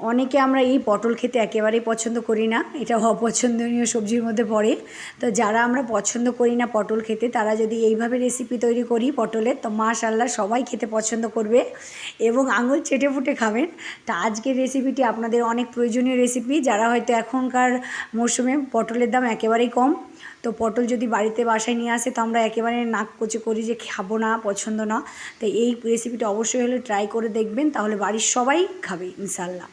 অনেকে আমরা এই পটল খেতে একেবারেই পছন্দ করি না, এটা অপছন্দনীয় সবজির মধ্যে পড়ে। তো যারা আমরা পছন্দ করি না পটল খেতে, তারা যদি এইভাবে রেসিপি তৈরি করি পটলের, তো মাশাল্লাহ সবাই খেতে পছন্দ করবে এবং আঙুল চেটে ফুটে খাবেন। তা আজকের রেসিপিটি আপনাদের অনেক প্রয়োজনীয় রেসিপি যারা হয়তো এখনকার মরশুমে পটলের দাম একেবারেই কম। তো পটল যদি বাড়িতে বাসায় নিয়ে আসে, তো আমরা একেবারে নাক কচে করি যে খাব না, পছন্দ না। তো এই রেসিপিটা অবশ্যই হলে ট্রাই করে দেখবেন, তাহলে বাড়ির সবাই খাবে ইনশাল্লাহ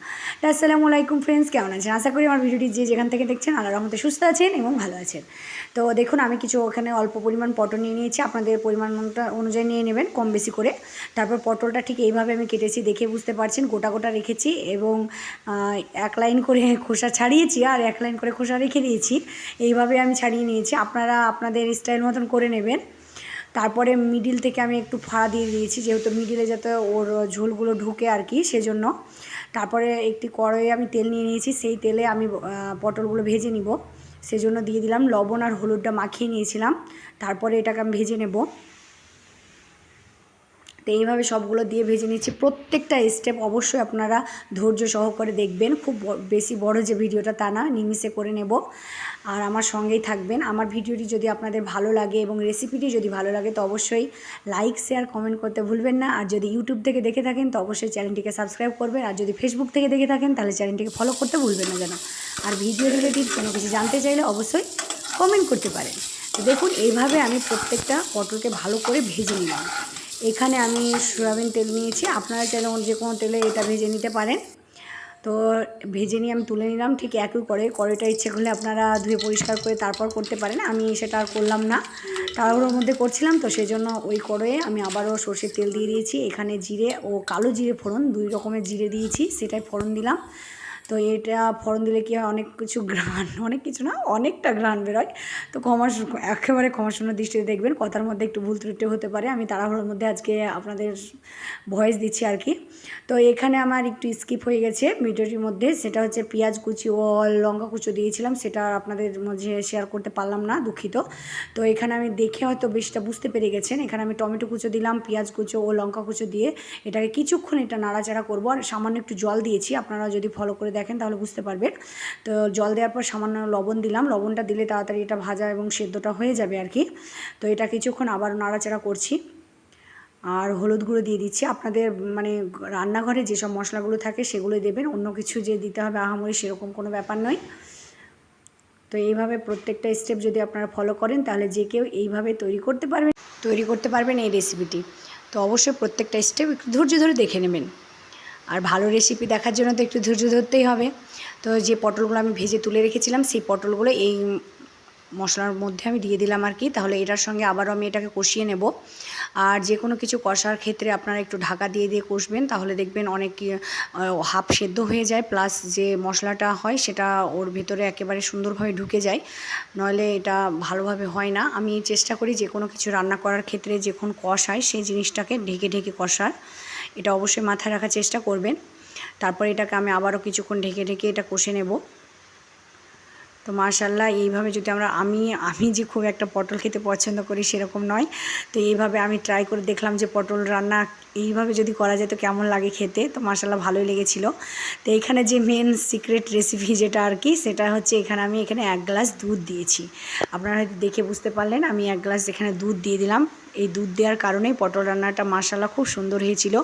আসসালামু আলাইকুম ফ্রেন্ডস কেমন আছেন? আশা করি আমার ভিডিওটি যে যেখান থেকে দেখছেন আল্লাহ রহমতে সুস্থ আছেন এবং ভালো আছেন। তো দেখুন, আমি কিছু ওখানে অল্প পরিমাণ পটল নিয়ে নিয়েছি, আপনাদের পরিমাণটা অনুযায়ী নিয়ে নেবেন, কম বেশি করে। তারপর পটলটা ঠিক এইভাবে আমি কেটেছি, দেখে বুঝতে পারছেন, গোটা গোটা রেখেছি এবং এক লাইন করে খোসা ছাড়িয়েছি আর এক লাইন করে খোসা রেখে দিয়েছি। এইভাবে আমি ছাড়িয়ে নিয়েছি। আপনারা আপনাদের স্টাইল মতন করে নেবেন। তারপরে মিডিল থেকে আমি একটু ফাড়া দিয়ে দিয়েছি, যেহেতু মিডিলে যাতে ওর ঝোলগুলো ঢুকে আর কি, সেজন্য। তারপরে একটি কড়াইয়ে আমি তেল নিয়ে নিয়েছি, সেই তেলে আমি পটলগুলো ভেজে নিব। সেজন্য দিয়ে দিলাম লবণ আর হলুদটা মাখিয়ে নিয়েছিলাম। তারপরে এটাকে আমি ভেজে নেব। তো এইভাবে সবগুলো দিয়ে ভেজে নিচ্ছি। প্রত্যেকটা স্টেপ অবশ্যই আপনারা ধৈর্য সহকারে দেখবেন। খুব বেশি বড় যে ভিডিওটা তা না, নিমিষে করে নেব। আর আমার সঙ্গেই থাকবেন। আমার ভিডিওটি যদি আপনাদের ভালো লাগে এবং রেসিপিটি যদি ভালো লাগে, তো অবশ্যই লাইক শেয়ার কমেন্ট করতে ভুলবেন না। আর যদি ইউটিউব থেকে দেখে থাকেন, তো অবশ্যই চ্যানেলটিকে সাবস্ক্রাইব করবেন। আর যদি ফেসবুক থেকে দেখে থাকেন, তাহলে চ্যানেলটিকে ফলো করতে ভুলবেন না যেন। আর ভিডিও রিলেটিভ কোনো কিছু জানতে চাইলে অবশ্যই কমেন্ট করতে পারেন। দেখুন, এইভাবে আমি প্রত্যেকটা পটলকে ভালো করে ভেজে নিলাম। এখানে আমি সয়াবিন তেল নিয়েছি। আপনারা চাইলে যে কোনো তেলে এটা ভেজে নিতে পারেন। তো ভেজে নিয়ে আমি তুলে নিলাম, ঠিক একই করে। কড়াইটা ইচ্ছে করলে আপনারা ধুয়ে পরিষ্কার করে তারপর করতে পারেন। আমি সেটা আর করলাম না। তারপর মধ্যে করছিলাম, তো সেই জন্য ওই কড়াইয়ে আমি আবারও সর্ষের তেল দিয়ে দিয়েছি। এখানে জিরে ও কালো জিরে ফোড়ন, দুই রকমের জিরে দিয়েছি, সেটাই ফোড়ন দিলাম। তো এটা ফোড়ন দিলে কি হয়? অনেক কিছু ঘ্রাণ, অনেক কিছু না, অনেকটা ঘ্রাণ বেরোয়। তো ক্ষমা একেবারে ক্ষমাশূন্য দৃষ্টিতে দেখবেন, কথার মধ্যে একটু ভুল ত্রুটি হতে পারে। আমি তাড়াহুড়োর মধ্যে আজকে আপনাদের ভয়েস দিচ্ছি আর কি। তো এখানে আমার একটু স্কিপ হয়ে গেছে ভিডিওটির মধ্যে। সেটা হচ্ছে পেঁয়াজ কুচি ও লঙ্কা কুচো দিয়েছিলাম। সেটা আপনাদের মাঝে শেয়ার করতে পারলাম না, দুঃখিত। তো এখানে আমি দেখে হয়তো বেশটা বুঝতে পেরে গেছেন। এখানে আমি টমেটো কুচো দিলাম, পেঁয়াজ কুচো ও লঙ্কা কুচো দিয়ে। এটাকে কিছুক্ষণ এটা নাড়াচাড়া করব। আর সামান্য একটু জল দিয়েছি। আপনারা যদি ফলো করে দেখেন তাহলে বুঝতে পারবেন। তো জল দেওয়ার পর সামান্য লবণ দিলাম। লবণটা দিলে তাড়াতাড়ি এটা ভাজা এবং সেদ্ধটা হয়ে যাবে আর কি। তো এটা কিছুক্ষণ আবার নাড়াচাড়া করছি। আর হলুদ গুঁড়ো দিয়ে দিচ্ছি। আপনাদের মানে রান্নাঘরে যেসব মশলাগুলো থাকে সেগুলো দেবেন। অন্য কিছু যে দিতে হবে আহামরি সেরকম কোনো ব্যাপার নয়। তো এইভাবে প্রত্যেকটা স্টেপ যদি আপনারা ফলো করেন, তাহলে যে কেউ এইভাবে তৈরি করতে পারবেন, তৈরি করতে পারবেন এই রেসিপিটি তো অবশ্যই প্রত্যেকটা স্টেপ একটু ধৈর্য ধরে দেখে নেবেন। আর ভালো রেসিপি দেখার জন্য তো একটু ধৈর্য ধরতেই হবে। তো যে পটলগুলো আমি ভেজে তুলে রেখেছিলাম, সেই পটলগুলো এই মশলার মধ্যে আমি দিয়ে দিলাম আর কি। তাহলে এটার সঙ্গে আবারও আমি এটাকে কষিয়ে নেব। আর যে কোনো কিছু কষার ক্ষেত্রে আপনারা একটু ঢাকা দিয়ে দিয়ে কষবেন, তাহলে দেখবেন অনেক হাফ সেদ্ধ হয়ে যায় প্লাস যে মশলাটা হয় সেটা ওর ভেতরে একেবারে সুন্দরভাবে ঢুকে যায়। নইলে এটা ভালোভাবে হয় না। আমি চেষ্টা করি যে কোনো কিছু রান্না করার ক্ষেত্রে যখন কষায় সেই জিনিসটাকে ঢেকে ঢেকে কষার। এটা অবশ্যই মাথায় রাখার চেষ্টা করবেন। তারপর এটাকে আমি আবারও কিছুক্ষণ ঢেকে ঢেকে এটা কষে নেব। তো মাশাল্লাহ এইভাবে যদি আমরা আমি আমি যে খুব একটা পটল খেতে পছন্দ করি সেরকম নয়। তো এইভাবে আমি ট্রাই করে দেখলাম যে পটল রান্না এইভাবে যদি করা যেত কেমন লাগে খেতে। তো মার্শাল্লাহ ভালোই লেগেছিল। তো এখানে যে মেন সিক্রেট রেসিপি যেটা আর কি, সেটা হচ্ছে এখানে আমি এখানে এক গ্লাস দুধ দিয়েছি। আপনারা হয়তো দেখে বুঝতে পারলেন, আমি এক গ্লাস এখানে দুধ দিয়ে দিলাম। এই দুধ দেওয়ার কারণেই পটল রান্নাটা মাশাল্লাহ খুব সুন্দর হয়েছিল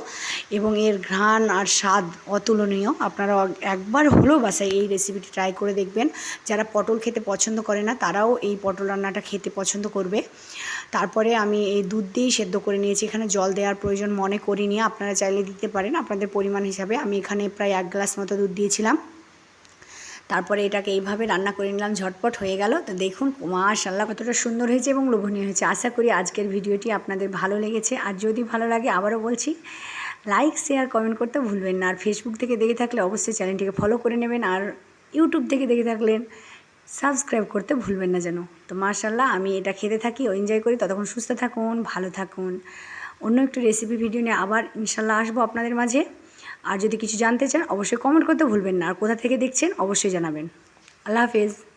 এবং এর ঘ্রাণ আর স্বাদ অতুলনীয়। আপনারা একবার হলেও বাসায় এই রেসিপিটি ট্রাই করে দেখবেন। যারা পটল খেতে পছন্দ করে না, তারাও এই পটল রান্নাটা খেতে পছন্দ করবে। তারপরে আমি এই দুধ দিয়েই সেদ্ধ করে নিয়েছি। এখানে জল দেওয়ার প্রয়োজন মনে করিনি। আপনারা চাইলে দিতে পারেন। আপনাদের পরিমাণ হিসাবে আমি এখানে প্রায় এক গ্লাস মতো দুধ দিয়েছিলাম। তারপরে এটাকে এইভাবে রান্না করে নিলাম, ঝটপট হয়ে গেল। তো দেখুন মাশাল্লাহ কতটা সুন্দর হয়েছে এবং লোভনীয় হয়েছে। আশা করি আজকের ভিডিওটি আপনাদের ভালো লেগেছে। আর যদি ভালো লাগে, আবারও বলছি, লাইক, শেয়ার, কমেন্ট করতে ভুলবেন না। আর ফেসবুক থেকে দেখে থাকলে অবশ্যই চ্যানেলটিকে ফলো করে নেবেন। আর ইউটিউব থেকে দেখে থাকলেন সাবস্ক্রাইব করতে ভুলবেন না যেন। তো মাশাল্লাহ আমি এটা খেতে থাকি, ও এনজয় করি। ততক্ষণ সুস্থ থাকুন, ভালো থাকুন। অন্য একটু রেসিপি ভিডিও নিয়ে আবার ইনশাল্লাহ আসব আপনাদের মাঝে। আর যদি কিছু জানতে চান, অবশ্যই কমেন্ট করতে ভুলবেন না। আর কোথা থেকে দেখছেন, অবশ্যই জানাবেন। আল্লাহ হাফেজ।